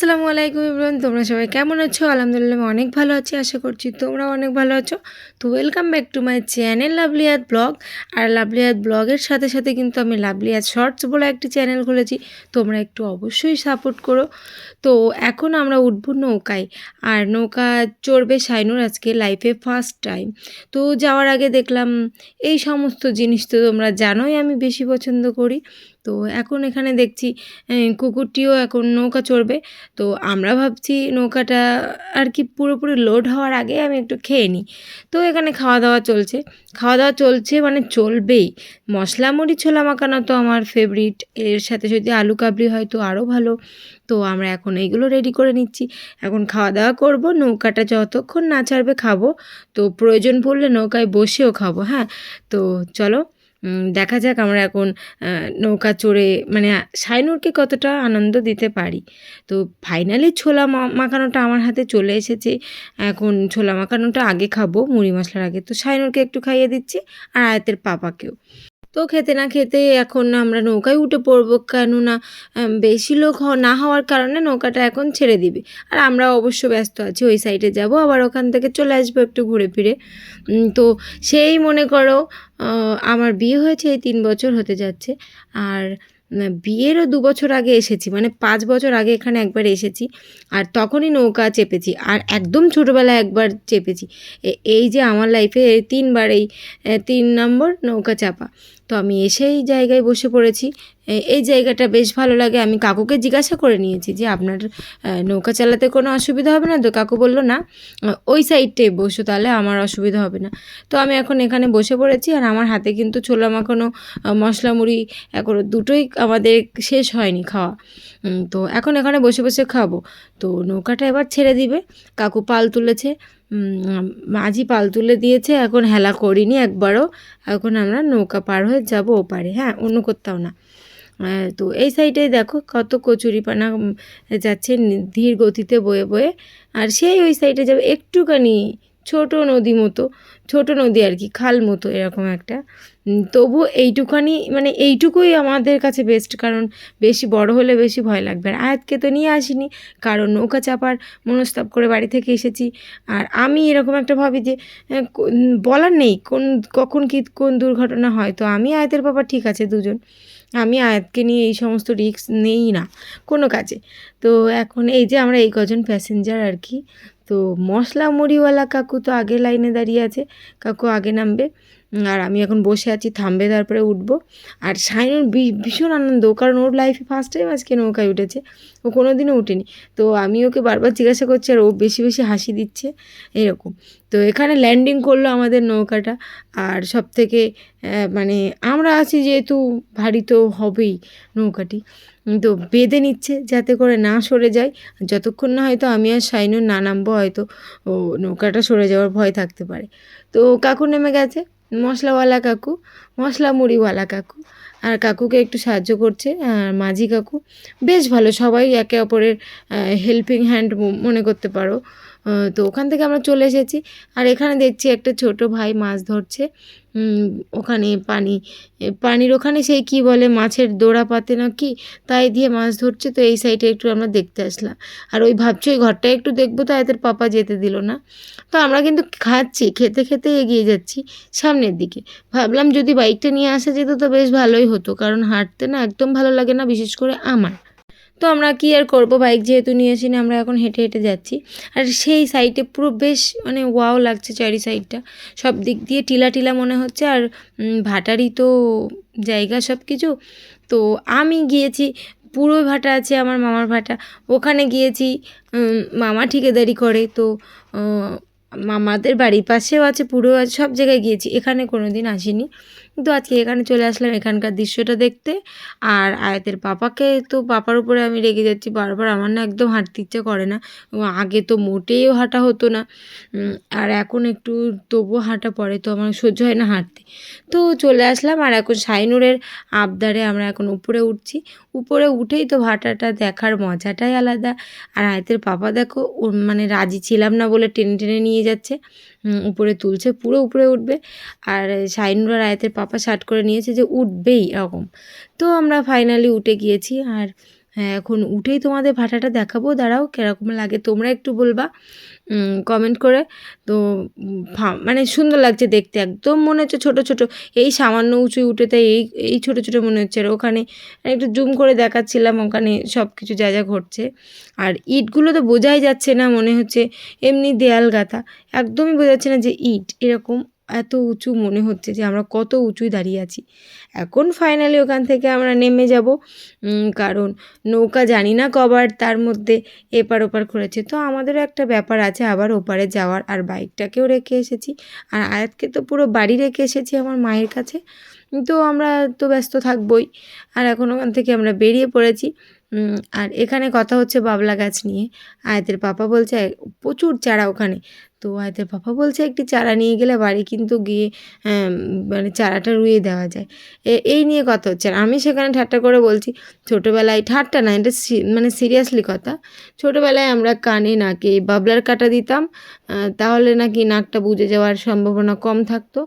আসসালামু আলাইকুম ইমরান তোমরা সবাই কেমন আছো? আলহামদুলিল্লাহ আমি অনেক ভালো আছি, আশা করছি তোমরা অনেক ভালো আছো। তো welcome back to my channel লাভলিয়াত vlog আর লাভলিয়াত ব্লগের সাথে সাথে কিন্তু আমি লাভলিয়াত শর্টস বলে একটি চ্যানেল খুলেছি, তোমরা একটু অবশ্যই সাপোর্ট করো। তো এখন আমরা উঠবো নৌকায়। আর নৌকা চড়বে শাইনুর আজকে লাইফে ফার্স্ট টাইম তো যাওয়ার আগে দেখলাম এই সমস্ত জিনিস তো তোমরা জানোই আমি বেশি পছন্দ করি। তো এখন এখানে দেখছি কুকুরটিও এখন নৌকা চড়বে। তো আমরা ভাবছি নৌকাটা আর কি পুরোপুরি লোড হওয়ার আগে আমি একটু খেয়ে নিই। তো এখানে খাওয়া দাওয়া চলছে। খাওয়া দাওয়া চলছে মানে চলবেই। মশলা মুড়ি ছোলা মাখানো তো আমার ফেভারিট এর সাথে যদি আলু কাবলি হয় তো আরও ভালো। তো আমরা এখন এইগুলো রেডি করে নিচ্ছি। এখন খাওয়া দাওয়া করব, নৌকাটা যতক্ষণ না ছাড়বে খাব। তো প্রয়োজন পড়লে নৌকায় বসেও খাব হ্যাঁ। তো চলো দেখা যাক আমরা এখন নৌকা চড়ে মানে সাইনুরকে কতটা আনন্দ দিতে পারি। তো ফাইনালি ছোলা মাখানোটা আমার হাতে চলে এসেছে। এখন ছোলা মাখানোটা আগে খাব, মুড়ি মশলার আগে। তো সাইনুরকে একটু খাইয়ে দিচ্ছি, আর আয়াতের পাপাকেও। তো খেতে না খেতে এখন আমরা নৌকায় উঠে পড়ব, কেননা বেশি লোক না হওয়ার কারণে নৌকাটা এখন ছেড়ে দিবে। আর আমরা অবশ্য ব্যস্ত আছি, ওই সাইডে যাব, আবার ওখান থেকে চলে আসব একটু ঘুরে ফিরে। তো সেই মনে করো আমার বিয়ে হয়েছে, এই তিন বছর হতে যাচ্ছে। আর বিয়েরও দু বছর আগে এসেছি মানে পাঁচ বছর আগে এখানে একবার এসেছি, আর তখনই নৌকা চেপেছি, আর একদম ছোটোবেলায় একবার চেপেছি। এই যে আমার লাইফে তিনবার এই তিন নম্বর নৌকা চাপা। তো আমি এসেই জায়গায় বসে পড়েছি এই জায়গাটা বেশ ভালো লাগে। আমি কাকুকে জিজ্ঞাসা করে নিয়েছি যে, আপনার নৌকা চালাতে কোনো অসুবিধা হবে না? তো কাকু বলল, না, ওই সাইডটায় বসো, তাহলে আমার অসুবিধা হবে না। তো আমি এখন এখানে বসে পড়েছি আর আমার হাতে কিন্তু ছোলা মাখানো মশলা মুড়ি এখনও দুটোই আমাদের শেষ হয়নি খাওয়া। তো এখন এখানে বসে বসে খাব। তো নৌকাটা এবার ছেড়ে দিবে। কাকু পাল তুলেছে। মাঝি পাল তুলে দিয়েছে। এখন হেলা করিনি একবারও। এখন আমরা নৌকা পার হয়ে যাব ওপারে। হ্যাঁ অন্য কোথাও না। তো এই সাইডে দেখো কত কচুরিপানা যাচ্ছে ধীর গতিতে বয়ে বয়ে, আর সেই ওই সাইডে যাবে একটুখানি ছোট নদী মতো, ছোট নদী আর কি, খাল মতো এরকম একটা। তবু এইটুখানি মানে এইটুকুই আমাদের কাছে বেস্ট কারণ বেশি বড় হলে বেশি ভয় লাগবে। আর আয়াতকে তো নিয়ে আসিনি, কারণ নৌকা চাপার মনস্তাপ করে বাড়ি থেকে এসেছি। আর আমি এরকম একটা ভাবি যে বলার নেই, কোন, কখন কি, কোন দুর্ঘটনা হয়। তো আমি আয়াতের বাবা ঠিক আছে দুজন। আমি আয়াতকে নিয়ে এই সমস্ত রিস্ক নেই না কোনো কাজে। তো এখন এই যে আমরা এই কজন প্যাসেঞ্জার আর কি তো মশলা মুড়িওয়ালা কাকু তো আগে লাইনে দাঁড়িয়ে আছে কাকু আগে নামবে। আর আমি এখন বসে আছি, থামবে তারপরে উঠবো। আর সাইনুর ভীষণ আনন্দ, কারণ ওর লাইফে ফার্স্ট টাইম আজকে নৌকায় উঠেছে। ও কোনো দিনও উঠেনি। তো আমি ওকে বারবার জিজ্ঞাসা করছি, আর ও বেশি বেশি হাসি দিচ্ছে, এরকম। তো এখানে ল্যান্ডিং করল আমাদের নৌকাটা। আর সব থেকে মানে আমরা আছি যেহেতু ভারী তো হবেই নৌকাটি। তো বেঁধে নিচ্ছে যাতে করে না সরে যায়। যতক্ষণ না হয়তো আমি আর শাইনুর না নামবো, হয়তো ও নৌকাটা সরে যাওয়ার ভয় থাকতে পারে। তো কাকু নেমে গেছে। মশলাওয়ালা কাকু, মশলা মুড়িওয়ালা কাকু। আর কাকুকে একটু সাহায্য করছে, আর মাঝি কাকু। বেশ ভালো, সবাই একে অপরের হেল্পিং হ্যান্ড মনে করতে পারো। তো ওখান থেকে আমরা চলে এসেছি। আর এখানে দেখছি একটা ছোট ভাই মাছ ধরছে। ওখানে পানি পানির ওখানে সেই কি বলে মাছের দোড়া পাতে না কি, তাই দিয়ে মাছ ধরছে, তো এই সাইডে একটু আমরা দেখতে আসলাম। আর ওই ভাবছি ওই ঘরটা একটু দেখব তো এদের পাপা যেতে দিল না। তো আমরা কিন্তু খাচ্ছি, খেতে খেতে এগিয়ে যাচ্ছি সামনের দিকে। ভাবলাম যদি বাইকটা নিয়ে আসা যেত তো বেশ ভালোই হতো, কারণ হাঁটতে না একদম ভালো লাগে না, বিশেষ করে আমার। তো আমরা কি আর করব? বাইক যেহেতু নিয়ে আসিনি, আমরা এখন হেঁটে হেঁটে যাচ্ছি। আর সেই সাইডে পুরো বেশ মানে ওয়াও লাগছে চারি সাইডটা সব দিক দিয়ে টিলা টিলা মনে হচ্ছে। আর ভাটারই তো জায়গা সব কিছু তো আমি গিয়েছি, পুরো ভাটা আছে আমার মামার ভাটা। ওখানে গিয়েছি মামা ঠিকাদারি করে। তো মামাদের বাড়ির পাশেও আছে, পুরো আছে, সব জায়গায় গিয়েছি। এখানে কোনো দিন আসিনি। কিন্তু আজকে এখানে চলে আসলাম এখানকার দৃশ্যটা দেখতে। আর আয়াতের পাপাকে তো পাপার উপরে আমি রেগে যাচ্ছি, বারবার আমার না একদম হাঁটতে ইচ্ছে করে না। আগে তো মোটেও হাঁটা হতো না। আর এখন একটু তবুও হাঁটা পড়ে তো আমার সহ্য হয় না হাঁটতে। তো চলে আসলাম আর এখন সাইনুরের আবদারে আমরা এখন উপরে উঠছি। উপরে উঠেই তো ভাটাটা দেখার মজাটাই আলাদা। আর আয়তের পাপা দেখো মানে রাজি ছিলাম না বলে টেনে টেনে নিয়ে যাচ্ছে। উপরে তুলছে, পুরো উপরে উঠবে। আর শাইনুর আর আয়তের পাপা শার্ট করে নিয়েছে যে উঠবেই এরকম। তো আমরা ফাইনালি উঠে গিয়েছি। আর হ্যাঁ এখন উঠেই তোমাদের ভাটাটা দেখাবো। দাঁড়াও, কীরকম লাগে তোমরা একটু বলবা। কমেন্ট করে। তো মানে সুন্দর লাগছে দেখতে, একদম মনে হচ্ছে ছোটো ছোটো। এই সামান্য উঁচু উঠে তাই এই এই ছোটো ছোটো মনে হচ্ছে। আর ওখানে একটু জুম করে দেখাচ্ছিলাম, ওখানে সব কিছু যা যা ঘটছে। আর ইটগুলো তো বোঝাই যাচ্ছে না, মনে হচ্ছে এমনি দেয়াল গাথা। একদমই বোঝা যাচ্ছে না যে ইট এরকম এত উঁচু মনে হচ্ছে যে আমরা কত উঁচুই দাঁড়িয়ে আছি। এখন ফাইনালি ওখান থেকে আমরা নেমে যাব। কারণ নৌকা জানি না কবার তার মধ্যে এপার ওপার করেছে তো আমাদেরও একটা ব্যাপার আছে, আবার ওপারে যাওয়ার। আর বাইকটাকেও রেখে এসেছি। আর আয়াতকে তো পুরো বাড়ি রেখে এসেছি আমার মায়ের কাছে। তো আমরা তো ব্যস্ত থাকবই। আর এখন ওখান থেকে আমরা বেরিয়ে পড়েছি। আর এখানে কথা হচ্ছে বাবলা গাছ নিয়ে। আয়াতের পাপা বলছে, প্রচুর চারা ওখানে। তো আয়াতের পাপা বলছে, একটি চারা নিয়ে গেলে বাড়ি কিন্তু গিয়ে মানে চারাটা রুইয়ে দেওয়া যায়। এই নিয়ে কথা হচ্ছে। আর আমি সেখানে ঠাট্টা করে বলছি, ছোটোবেলায় ঠাট্টা না, এটা মানে সিরিয়াসলি কথা। ছোটোবেলায় আমরা কানে নাকে বাবলার কাটা দিতাম তাহলে নাকি নাকটা বুঝে যাওয়ার সম্ভাবনা কম থাকতো।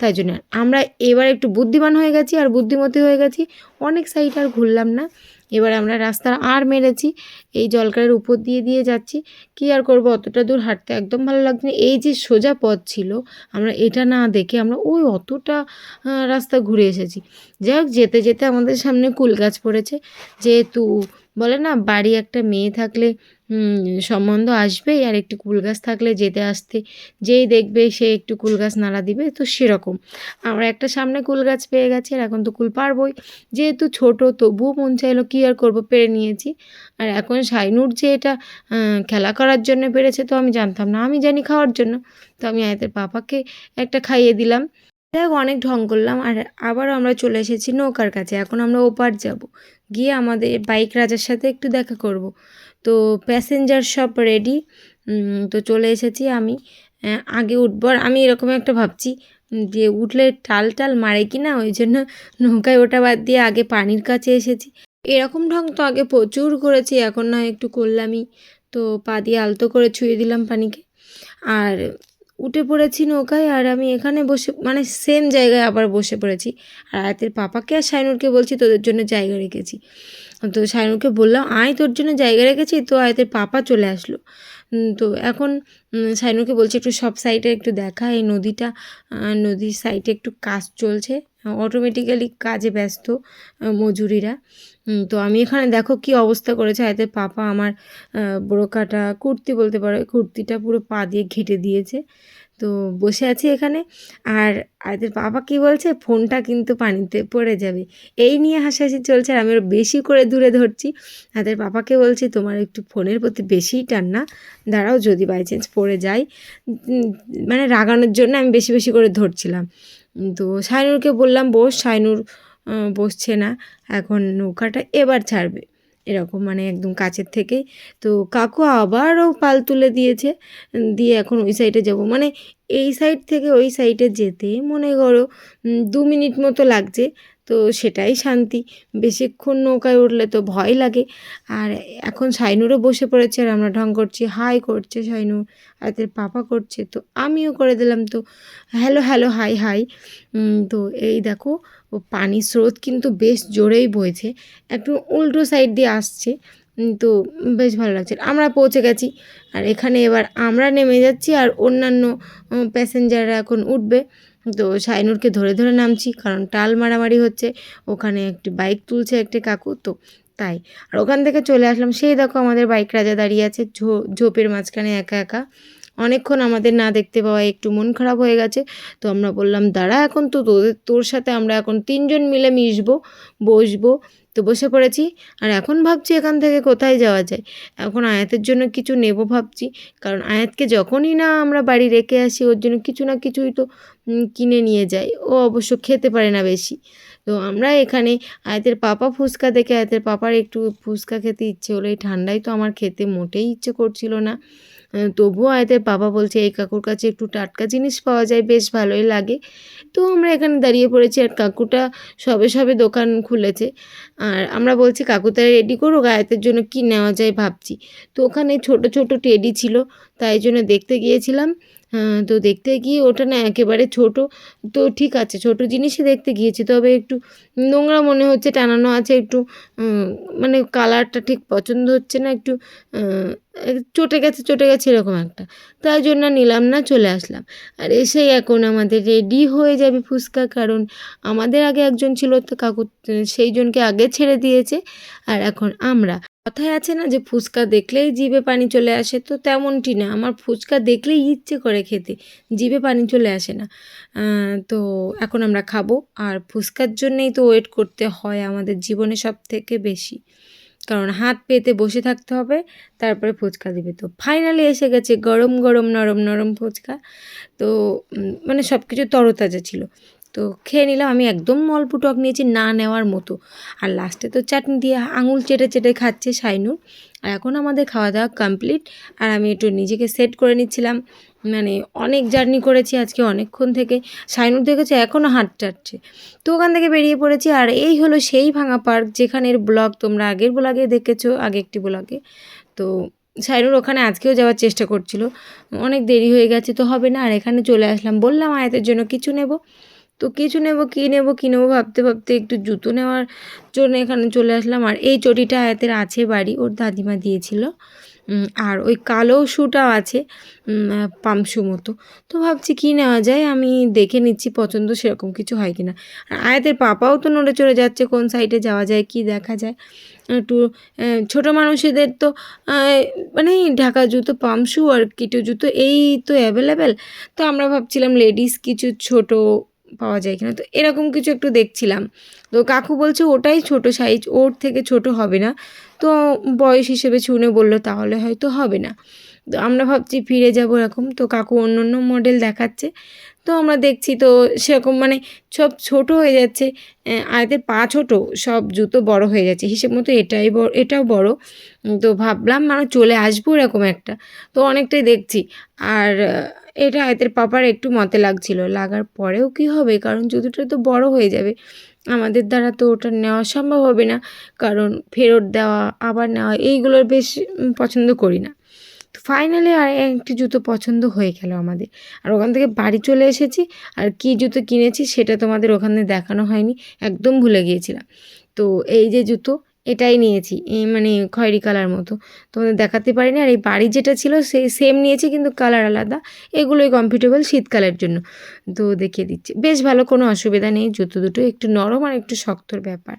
তাই জন্য আমরা এবার একটু বুদ্ধিমান হয়ে গেছি, আর বুদ্ধিমতী হয়ে গেছি। অনেক সাইড আর ঘুরলাম না। এবার আমরা রাস্তার আর মেরেছি। এই জলকারের উপর দিয়ে দিয়ে যাচ্ছি। কি আর করব? অতটা দূর হাঁটতে একদম ভালো লাগছে না। এই যে সোজা পথ ছিল, আমরা এটা না দেখে আমরা ওই অতটা রাস্তা ঘুরে এসেছি। যাই হোক, যেতে যেতে আমাদের সামনে কুল গাছ পড়েছে। যেহেতু বলে না, বাড়ি একটা মেয়ে থাকলে সম্বন্ধ আসবেই আর একটু কুল গাছ থাকলে যেতে আসতে। যেই দেখবে সে একটু কুল গাছ নাড়া দিবে, তো সেরকম। আমরা একটা সামনে কুল গাছ পেয়ে গেছি আর এখন তো কুল পারবই। যেহেতু ছোট, তবুও মন চাইলো কী আর করব পেরে নিয়েছি। আর এখন সাইনুর যে এটা খেলা করার জন্য পেরেছে তো আমি জানতাম না। আমি জানি খাওয়ার জন্য। তো আমি আয়তের পাপাকে একটা খাইয়ে দিলাম। দেখ, অনেক ঢং করলাম আর আবার আমরা চলে এসেছি নৌকার কাছে। এখন আমরা ওপার যাব। গিয়ে আমাদের বাইক রাজার সাথে একটু দেখা করব। তো প্যাসেঞ্জার সব রেডি তো চলে এসেছি আমি। আগে উঠবার আমি এরকম একটা ভাবছি যে উঠলে টাল টাল মারে কি না? ওই জন্য নৌকায় ওটা বাদ দিয়ে আগে পানির কাছে এসেছি। এরকম ঢং তো আগে প্রচুর করেছি, এখন না একটু করলামই। তো পা দিয়ে আলতো করে ছুঁয়ে দিলাম পানিকে। আর উঠে পড়েছি নৌকায় আর আমি এখানে বসে মানে সেম জায়গায় আবার বসে পড়েছি। আর আয়াতের পাপাকে আর সাইনুরকে বলছি তোদের জন্য জায়গা রেখেছি। তো শাইনুরকে বললাম, আয় তোর জন্য জায়গা রেখেছি, তো আয়াতের পাপা চলে আসলো। তো এখন শাইনুরকে বলছি, একটু সব সাইডে একটু দেখা, এই নদীটা নদীর সাইডে একটু কাজ চলছে অটোমেটিক্যালি কাজে ব্যস্ত মজুরিরা। তো আমি এখানে দেখো কি অবস্থা করেছে, আয়তে পাপা আমার বোরকাটা কুর্তি বলতে পারো, কুর্তিটা পুরো পা দিয়ে ঘেটে দিয়েছে। তো বসে আছি এখানে। আর আয়তের বাবা কি বলছে? ফোনটা কিন্তু পানিতে পড়ে যাবে। এই নিয়ে হাসাহাসি চলছে আর আমি বেশি করে দূরে ধরছি। আয়তের পাপাকে বলছি, তোমার একটু ফোনের প্রতি বেশিই টান না। দাঁড়াও, যদি বাই চান্স পড়ে যায় মানে রাগানোর জন্য আমি বেশি বেশি করে ধরছিলাম। তো শাইনুরকে বললাম, বস শাইনুর বসছে না। এখন নৌকাটা এবার ছাড়বে। এরকম মানে একদম কাছের থেকেই। তো কাকু আবারও পাল তুলে দিয়েছে দিয়ে এখন ওই সাইডে যাব। মানে এই সাইড থেকে ওই সাইডে যেতে মনে করো দু মিনিট মতো লাগছে। তো সেটাই শান্তি। বেশিক্ষণ নৌকায় উঠলে তো ভয় লাগে। আর এখন সাইনুরও বসে পড়েছে আর আমরা ঢং করছি, হাই করছে সাইনুর আর এদের পাপা করছে। তো আমিও করে দিলাম তো, হ্যালো হ্যালো, হাই হাই। তো এই দেখো, ও পানির স্রোত কিন্তু বেশ জোরেই বইছে। একটু উল্টো সাইড দিয়ে আসছে। তো বেশ ভালো লাগছে। আমরা পৌঁছে গেছি। আর এখানে এবার আমরা নেমে যাচ্ছি আর অন্যান্য প্যাসেঞ্জাররা এখন উঠবে। তো সাইনুরকে ধরে ধরে নামছি, কারণ টাল মারামারি হচ্ছে, ওখানে একটি বাইক তুলছে একটি কাকু, তো তাই। আর ওখান থেকে চলে আসলাম, সেই দেখো আমাদের বাইক রাজা দাঁড়িয়ে আছে ঝোপের মাঝখানে একা একা। অনেকক্ষণ আমাদের না দেখতে পাওয়া একটু মন খারাপ হয়ে গেছে। তো আমরা বললাম, দাঁড়া এখন তো তোদের, তোর সাথে আমরা এখন তিনজন মিলে মিশবো, বসবো। তো বসে পড়েছি। আর এখন ভাবছি এখান থেকে কোথায় যাওয়া যায়। এখন আয়াতের জন্য কিছু নেব ভাবছি। কারণ আয়াতকে যখনই না আমরা বাড়ি রেখে আসি, ওর জন্য কিছু না কিছুই তো কিনে নিয়ে যাই ও অবশ্য খেতে পারে না বেশি। তো আমরা এখানে আয়াতের পাপা ফুচকা দেখে, আয়াতের পাপার একটু ফুচকা খেতে ইচ্ছে হলো। এই ঠান্ডায় তো আমার খেতে মোটেই ইচ্ছে করছিল না। তবুও আয়তের বাবা বলছে, এই কাকুর কাছে একটু টাটকা জিনিস পাওয়া যায়, বেশ ভালোই লাগে। তো আমরা এখানে দাঁড়িয়ে পড়েছি আর কাকুটা সবে সবে দোকান খুলেছে। আর আমরা বলছি, কাকু তারা রেডি করুক আয়তের জন্য কি নেওয়া যায় ভাবছি। তো ওখানে ছোট ছোট টেডি ছিল, তাই জন্য দেখতে গিয়েছিলাম। তো দেখতে গিয়ে ওটা না একেবারে ছোট। তো ঠিক আছে, ছোট জিনিসই দেখতে গিয়েছি, তবে একটু নোংরা মনে হচ্ছে, টানানো আছে একটু মানে কালারটা ঠিক পছন্দ হচ্ছে না, একটু চটে গেছে চটে গেছে এরকম একটা। তাই জন্য নিলাম না, চলে আসলাম। আর এসেই এখন আমাদের রেডি হয়ে যাবে ফুচকা, কারণ আমাদের আগে একজন ছিল, তো কাকু, সেই জনকে আগে ছেড়ে দিয়েছে। আর এখন আমরা কথায় আছে না যে ফুচকা দেখলেই জিভে পানি চলে আসে? তো তেমনটি না। আমার ফুচকা দেখলেই ইচ্ছে করে খেতে, জিভে পানি চলে আসে না। তো এখন আমরা খাব। আর ফুচকার জন্যেই তো ওয়েট করতে হয় আমাদের জীবনে সব থেকে বেশি। কারণ হাত পেতে বসে থাকতে হবে, তারপরে ফুচকা দিবে। তো ফাইনালি এসে গেছে গরম গরম নরম নরম ফুচকা। তো মানে সব কিছু তরতাজা ছিল। তো খেয়ে নিলাম। আমি একদম অল্প টক নিয়েছি, না নেওয়ার মতো। আর লাস্টে তো চাটনি দিয়ে আঙুল চেটে চেটে খাচ্ছে শাইনুর আর এখন আমাদের খাওয়া দাওয়া কমপ্লিট আর আমি একটু নিজেকে সেট করে নিচ্ছিলাম। মানে অনেক জার্নি করেছি আজকে অনেকক্ষণ থেকে। সাইনুর দেখেছে এখনও হাত চাটছে। তো ওখান থেকে বেরিয়ে পড়েছি। আর এই হলো সেই ভাঙা পার্ক যেখানের ব্লগ তোমরা আগের ব্লগে দেখেছ, আগে একটি ব্লগে তো সাইনুর ওখানে আজকেও যাওয়ার চেষ্টা করছিল। অনেক দেরি হয়ে গেছে, তো হবে না। আর এখানে চলে আসলাম। বললাম আয়াতের জন্য কিছু নেব। তো কিছু নেব, কী নেব, কী নেব ভাবতে ভাবতে একটু জুতো নেওয়ার জন্য এখানে চলে আসলাম। আর এই চটিটা আয়াতের আছে বাড়ি, ওর দাদিমা দিয়েছিল। আর ওই কালো শুটাও আছে পামশু মতো। তো ভাবছি কী নেওয়া যায়, আমি দেখে নিচ্ছি পছন্দ সেরকম কিছু হয় কি না আর আয়াতের পাপাও তো নড়ে চড়ে যাচ্ছে, কোন সাইডে যাওয়া যায়, কি দেখা যায়। একটু ছোটো মানুষেদের তো মানে ঢাকা জুতো পামশু আর কিটো জুতো এই তো অ্যাভেলেবেল তো আমরা ভাবছিলাম লেডিস কিছু ছোট পাওয়া যায় কিনা। তো এরকম কিছু একটু দেখছিলাম। তো কাকু বলছে, ওটাই ছোট সাইজ ওর থেকে ছোট হবে না। তো বয়স হিসেবে ছুনে বলল, তাহলে হয়তো হবে না। তো আমরা ভাবছি ফিরে যাব এরকম। তো কাকু অন্য অন্য মডেল দেখাচ্ছে। তো আমরা দেখছি তো সেরকম মানে সব ছোট হয়ে যাচ্ছে। আয়াতের পা ছোট, সব জুতো বড় হয়ে যাচ্ছে। হিসেব মতো এটাই বড় এটাও বড়। তো ভাবলাম মানে চলে আসব এরকম একটা। তো অনেকটাই দেখছি। আর এটা আয়াতের পাপার একটু মতে লাগছিল। লাগার পরেও কি হবে? কারণ জুতোটা তো বড় হয়ে যাবে। আমাদের দ্বারা তো ওটা নেওয়া সম্ভব হবে না। কারণ ফেরত দেওয়া, আবার নেওয়া, এইগুলোর বেশ পছন্দ করি না। ফাইনালি আর একটি জুতো পছন্দ হয়ে গেল আমাদের। আর ওখান থেকে বাড়ি চলে এসেছি, আর কি জুতো কিনেছি সেটা তোমাদের ওখানে দেখানো হয়নি, একদম ভুলে গিয়েছিলাম। তো এই যে জুতো এটাই নিয়েছি মানে খয়েরি কালার মতো। তোমাদের দেখাতে পারিনি, আর এই বাড়ি যেটা ছিল সেই সেম নিয়েছি কিন্তু কালার আলাদা। এগুলোই কমফর্টেবল শীতকালের জন্য। তো দেখিয়ে দিচ্ছি। বেশ ভালো, কোনো অসুবিধা নেই, জুতো দুটো একটু নরম আর একটু শক্তর ব্যাপার।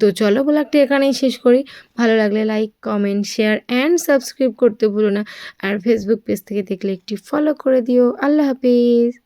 তো চলো ব্লগটা এখানেই শেষ করি। ভালো লাগলে like comment share and subscribe করতে ভুলো না। আর ফেসবুক পেজ থেকে দেখলে একটি ফলো করে দিও। আল্লাহ হাফিজ।